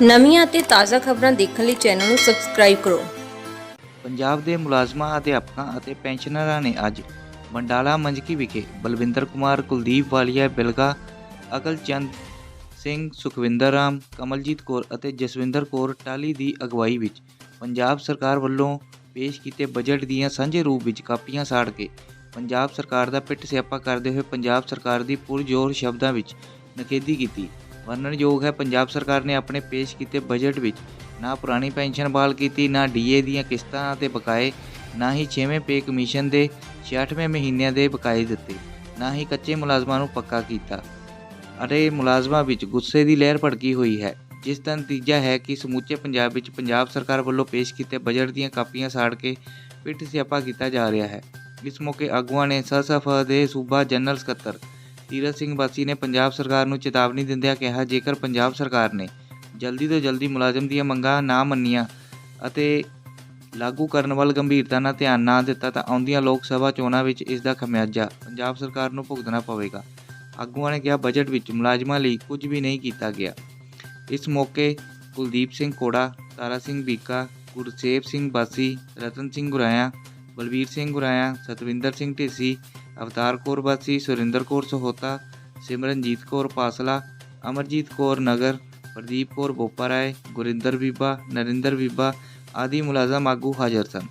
ਨਵੀਆਂ ਅਤੇ ਤਾਜ਼ਾ ਖਬਰਾਂ ਦੇਖਣ ਲਈ ਚੈਨਲ ਨੂੰ ਸਬਸਕ੍ਰਾਈਬ ਕਰੋ। ਪੰਜਾਬ ਦੇ ਮੁਲਾਜ਼ਮਾਂ ਅਧਿਆਪਕਾਂ ਅਤੇ ਪੈਨਸ਼ਨਰਾਂ ਨੇ ਅੱਜ ਮੰਡਾਲਾ ਮੰਜਕੀ ਵਿਖੇ ਬਲਵਿੰਦਰ ਕੁਮਾਰ, ਕੁਲਦੀਪ ਵਾਲੀਆ, ਬਿਲਗਾ, ਅਕਲਚੰਦ ਸਿੰਘ, ਸੁਖਵਿੰਦਰ ਰਾਮ, ਕਮਲਜੀਤ ਕੌਰ ਅਤੇ ਜਸਵਿੰਦਰ ਕੌਰ ਟਾਲੀ ਦੀ ਅਗਵਾਈ ਵਿੱਚ ਪੰਜਾਬ ਸਰਕਾਰ ਵੱਲੋਂ ਪੇਸ਼ ਕੀਤੇ ਬਜਟ ਦੀਆਂ ਸਾਂਝੇ ਰੂਪ ਵਿੱਚ ਕਾਪੀਆਂ ਸਾੜ ਕੇ ਪੰਜਾਬ ਸਰਕਾਰ ਦਾ ਪਿੱਟ ਸਿਆਪਾ ਕਰਦੇ ਹੋਏ ਪੰਜਾਬ ਸਰਕਾਰ ਦੀ ਪੁਰਜ਼ੋਰ ਸ਼ਬਦਾਂ ਵਿੱਚ ਨਖੇਦੀ ਕੀਤੀ। ਵਰਣਨਯੋਗ ਹੈ, ਪੰਜਾਬ ਸਰਕਾਰ ਨੇ ਆਪਣੇ ਪੇਸ਼ ਕੀਤੇ ਬਜਟ ਵਿੱਚ ਨਾ ਪੁਰਾਣੀ ਪੈਨਸ਼ਨ ਬਹਾਲ ਕੀਤੀ, ਨਾ ਡੀਏ ਦੀਆਂ ਕਿਸ਼ਤਾਂ ਅਤੇ ਬਕਾਏ, ਨਾ ਹੀ 6ਵੇਂ ਪੇ ਕਮਿਸ਼ਨ ਦੇ 66ਵੇਂ ਮਹੀਨਿਆਂ ਦੇ ਬਕਾਏ ਦਿੱਤੇ, ਨਾ ਹੀ ਕੱਚੇ ਮੁਲਾਜ਼ਮਾਂ ਨੂੰ ਪੱਕਾ ਕੀਤਾ। ਅਤੇ ਮੁਲਾਜ਼ਮਾਂ ਵਿੱਚ ਗੁੱਸੇ ਦੀ ਲਹਿਰ ਭੜਕੀ ਹੋਈ ਹੈ, ਜਿਸ ਦਾ ਨਤੀਜਾ ਹੈ ਕਿ ਸਮੁੱਚੇ ਪੰਜਾਬ ਵਿੱਚ ਪੰਜਾਬ ਸਰਕਾਰ ਵੱਲੋਂ ਪੇਸ਼ ਕੀਤੇ ਬਜਟ ਦੀਆਂ ਕਾਪੀਆਂ ਸਾੜ ਕੇ ਪਿੱਠ ਸਿਆਪਾ ਕੀਤਾ ਜਾ ਰਿਹਾ ਹੈ। ਇਸ ਮੌਕੇ ਆਗੂਆਂ ਨੇ ਸਸਫ ਦੇ ਸੂਬਾ ਜਨਰਲ ਸਕੱਤਰ ਤੀਰਥ ਸਿੰਘ ਬਾਸੀ ਨੇ ਪੰਜਾਬ ਸਰਕਾਰ ਨੂੰ ਚੇਤਾਵਨੀ ਦਿੰਦਿਆਂ ਕਿਹਾ, ਜੇਕਰ ਪੰਜਾਬ ਸਰਕਾਰ ਨੇ ਜਲਦੀ ਤੋਂ ਜਲਦੀ ਮੁਲਾਜ਼ਮ ਦੀਆਂ ਮੰਗਾਂ ਨਾ ਮੰਨੀਆਂ ਅਤੇ ਲਾਗੂ ਕਰਨ ਵੱਲ ਗੰਭੀਰਤਾ ਨਾਲ ਧਿਆਨ ਨਾ ਦਿੱਤਾ, ਤਾਂ ਆਉਂਦੀਆਂ ਲੋਕ ਸਭਾ ਚੋਣਾਂ ਵਿੱਚ ਇਸ ਦਾ ਖਮਿਆਜਾ ਪੰਜਾਬ ਸਰਕਾਰ ਨੂੰ ਭੁਗਤਣਾ ਪਵੇਗਾ। ਆਗੂਆਂ ਨੇ ਕਿਹਾ, ਬਜਟ ਵਿੱਚ ਮੁਲਾਜ਼ਮਾਂ ਲਈ ਕੁਝ ਵੀ ਨਹੀਂ ਕੀਤਾ ਗਿਆ। ਇਸ ਮੌਕੇ ਕੁਲਦੀਪ ਸਿੰਘ ਕੋੜਾ, ਤਾਰਾ ਸਿੰਘ ਬੀਕਾ, ਗੁਰਸੇਵ ਸਿੰਘ ਬਾਸੀ, ਰਤਨ ਸਿੰਘ ਗੁਰਾਇਆ ਬਲਵੀਰ ਸਿੰਘ ਗੁਰਾਇਆ ਸਤਵਿੰਦਰ ਸਿੰਘ ਢੇਸੀ ਅਵਤਾਰ ਕੌਰ ਬਾਸੀ ਸੁਰਿੰਦਰ ਕੌਰ ਸਹੋਤਾ ਸਿਮਰਨਜੀਤ ਕੌਰ ਪਾਸਲਾ ਅਮਰਜੀਤ ਕੌਰ ਨਗਰ ਪ੍ਰਦੀਪ ਕੌਰ ਬੋਪਾ ਰਾਏ ਗੁਰਿੰਦਰ ਬੀਬਾ ਨਰਿੰਦਰ ਬੀਬਾ ਆਦਿ ਮੁਲਾਜ਼ਮ ਆਗੂ ਹਾਜ਼ਰ ਸਨ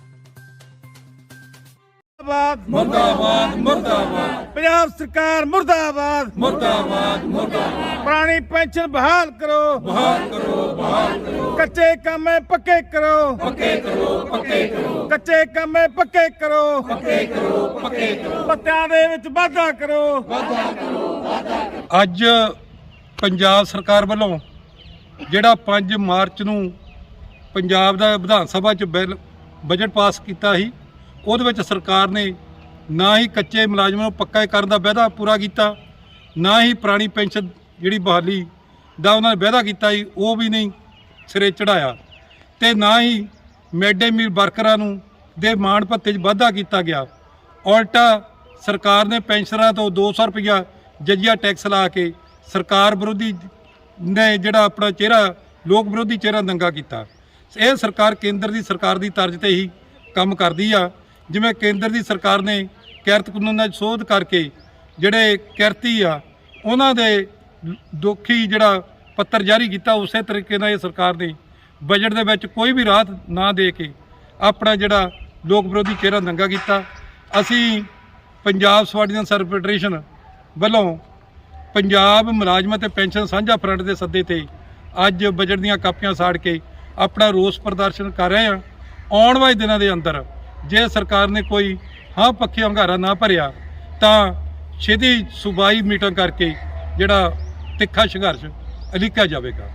ਮੁਰਦਾਬਾਦ ਮੁਰਦਾਬਾਦ ਮੁਰਦਾਬਾਦ ਪੰਜਾਬ ਸਰਕਾਰ ਮੁਰਦਾਬਾਦ ਮੁਰਦਾਬਾਦ ਮੁਰਦਾਬਾਦ ਪੁਰਾਣੀ ਪੈਨਸ਼ਨ ਬਹਾਲ ਕਰੋ ਬਹਾਲ ਕਰੋ ਬਹਾਲ ਕਰੋ ਕੱਚੇ ਕੰਮੇ ਪੱਕੇ ਕਰੋ। ਪੱਕੇ ਕਰੋ ਪੱਕੇ ਕਰੋ। ਕੱਚੇ ਕੰਮੇ ਪੱਕੇ ਕਰੋ। ਪੱਕੇ ਕਰੋ ਪੱਕੇ ਕਰੋ। ਪੱਤਿਆਂ ਦੇ ਵਿੱਚ ਵਾਧਾ ਕਰੋ। ਅੱਜ ਪੰਜਾਬ ਸਰਕਾਰ ਵੱਲੋਂ ਜਿਹੜਾ 5 ਮਾਰਚ ਨੂੰ ਪੰਜਾਬ ਦਾ ਵਿਧਾਨ ਸਭਾ 'ਚ ਬਿੱਲ ਬਜਟ ਪਾਸ ਕੀਤਾ ਸੀ ਉਹਦੇ ਵਿੱਚ ਸਰਕਾਰ ਨੇ ਨਾ ਹੀ ਕੱਚੇ ਮੁਲਾਜ਼ਮਾਂ ਨੂੰ ਪੱਕਾ ਕਰਨ ਦਾ ਵਾਅਦਾ ਪੂਰਾ ਕੀਤਾ ਨਾ ਹੀ ਪੁਰਾਣੀ ਪੈਨਸ਼ਨ ਜਿਹੜੀ ਬਹਾਲੀ ਦਾ ਉਹਨਾਂ ਨੇ ਵਾਅਦਾ ਕੀਤਾ ਸੀ ਉਹ ਵੀ ਨਹੀਂ। ਸਿਰੇ ਚੜਾਇਆ ਤੇ ਨਾ ਹੀ ਮਿਡ ਡੇ ਮੀਲ ਵਰਕਰਾਂ ਨੂੰ ਦੇ ਮਾਣ ਭੱਤੇ 'ਚ ਵਾਧਾ ਕੀਤਾ ਗਿਆ। ਉਲਟਾ ਸਰਕਾਰ ਨੇ ਪੈਨਸ਼ਨਰਾਂ ਤੋਂ 200 ਰੁਪਇਆ ਜਜੀਆ ਟੈਕਸ ਲਾ ਕੇ ਸਰਕਾਰ ਵਿਰੋਧੀ ਨੇ ਜਿਹੜਾ ਆਪਣਾ ਚਿਹਰਾ, ਲੋਕ ਵਿਰੋਧੀ ਚਿਹਰਾ ਨੰਗਾ ਕੀਤਾ। ਇਹ ਸਰਕਾਰ ਕੇਂਦਰ ਦੀ ਸਰਕਾਰ ਦੀ ਤਰਜ਼ ਤੇ ਹੀ ਕੰਮ ਕਰਦੀ ਆ। ਜਿਵੇਂ ਕੇਂਦਰ ਦੀ ਸਰਕਾਰ ਨੇ ਕਿਰਤ ਕਾਨੂੰਨਾਂ 'ਚ ਸੋਧ ਕਰਕੇ ਜਿਹੜੇ ਕਿਰਤੀ ਆ, ਉਹਨਾਂ ਦੇ ਲ- ਦੁਖੀ ਜਿਹੜਾ ਪੱਤਰ ਜਾਰੀ ਕੀਤਾ ਉਸੇ ਤਰੀਕੇ ਨਾਲ ਇਹ ਸਰਕਾਰ ਨੇ ਬਜਟ ਦੇ ਵਿੱਚ ਕੋਈ ਵੀ ਰਾਹਤ ਨਾ ਦੇ ਕੇ ਆਪਣਾ ਜਿਹੜਾ ਲੋਕ ਵਿਰੋਧੀ ਚਿਹਰਾ ਨੰਗਾ ਕੀਤਾ। ਅਸੀਂ ਪੰਜਾਬ ਸਵਾਡੀਅਨ ਸਰਵ ਫੈਡਰੇਸ਼ਨ ਵੱਲੋਂ ਪੰਜਾਬ ਮੁਲਾਜ਼ਮਾਂ ਤੇ ਪੈਨਸ਼ਨ ਸਾਂਝਾ ਫਰੰਟ ਦੇ ਸੱਦੇ ਤੇ ਅੱਜ ਬਜਟ ਦੀਆਂ ਕਾਪੀਆਂ ਸਾੜ ਕੇ ਆਪਣਾ ਰੋਸ ਪ੍ਰਦਰਸ਼ਨ ਕਰ ਰਹੇ ਹਾਂ। ਆਉਣ ਵਾਲੇ ਦਿਨਾਂ ਦੇ ਅੰਦਰ ਜੇ ਸਰਕਾਰ ਨੇ ਕੋਈ ਹਾਂ ਪੱਖੀ ਹੰਗਾਰਾ ਨਾ ਭਰਿਆ ਤਾਂ ਛੇਤੀ ਸੂਬਾਈ ਮੀਟਿੰਗ ਕਰਕੇ ਜਿਹੜਾ ਤਿੱਖਾ ਸੰਘਰਸ਼ ਅਲੀਕਾ ਜਾਵੇਗਾ।